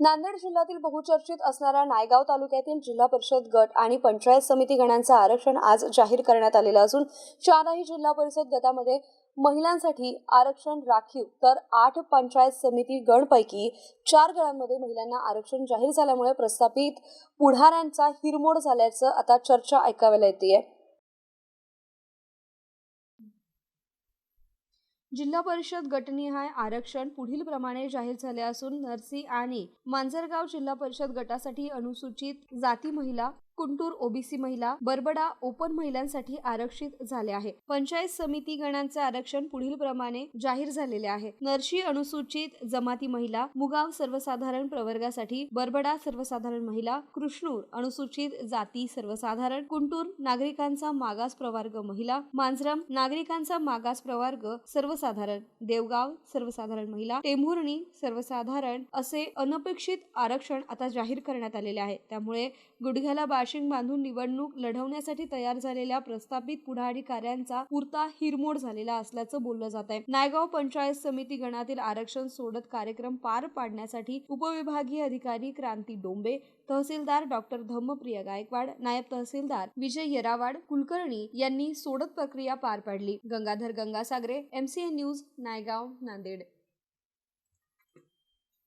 नांदेड जिल्ह्यातील बहुचर्चित असणाऱ्या नायगाव तालुक्यातील जिल्हा परिषद गट आणि पंचायत समिती गणांचं आरक्षण आज जाहीर करण्यात आलेलं असून चारही जिल्हा परिषद गटामध्ये महिलांसाठी आरक्षण राखीव तर आठ पंचायत समिती गणपैकी चार गणांमध्ये महिलांना आरक्षण जाहीर झाल्यामुळे प्रस्थापित पुढाऱ्यांचा हिरमोड झाल्याचं आता चर्चा ऐकाव्याला येते जिल्हा परिषद गटनिहाय आरक्षण पुढील प्रमाणे जाहीर झाले असून नरसी आणि मांजरगाव जिल्हा परिषद गटासाठी अनुसूचित जाती महिला कुंटूर ओबीसी महिला बरबडा ओपन महिलांसाठी आरक्षित झाले आहे. पंचायत समिती गणांचे आरक्षण पुढील प्रमाणे जाहीर झालेले आहे. नरशी अनुसूचित जमाती महिला मुगाव सर्वसाधारण प्रवर्गासाठी बरबडा सर्वसाधारण महिला कृष्णूर अनुसूचित जाती सर्वसाधारण कुंटूर नागरिकांचा मागास प्रवर्ग महिला मांजरम नागरिकांचा मागास प्रवर्ग सर्वसाधारण देवगाव सर्वसाधारण महिला टेंभुर्णी सर्वसाधारण असे अनपेक्षित आरक्षण आता जाहीर करण्यात आलेले आहे. त्यामुळे गुडघ्याला पाशिंग बांधून निवडणूक लढवण्यासाठी तयार झालेल्या प्रस्थापित पुढाधिकाऱ्यांचा पुरता हिरमोड झालेला असल्याचं बोललं जात आहे. नायगाव पंचायत समिती गणातील आरक्षण सोडत कार्यक्रम पार पाडण्यासाठी उपविभागीय अधिकारी क्रांती डोंबे तहसीलदार डॉक्टर धम्मप्रिय गायकवाड नायब तहसीलदार विजय येरावाड कुलकर्णी यांनी सोडत प्रक्रिया पार पाडली. Gangadhar Gangasagare MCN news Naigaon Nanded.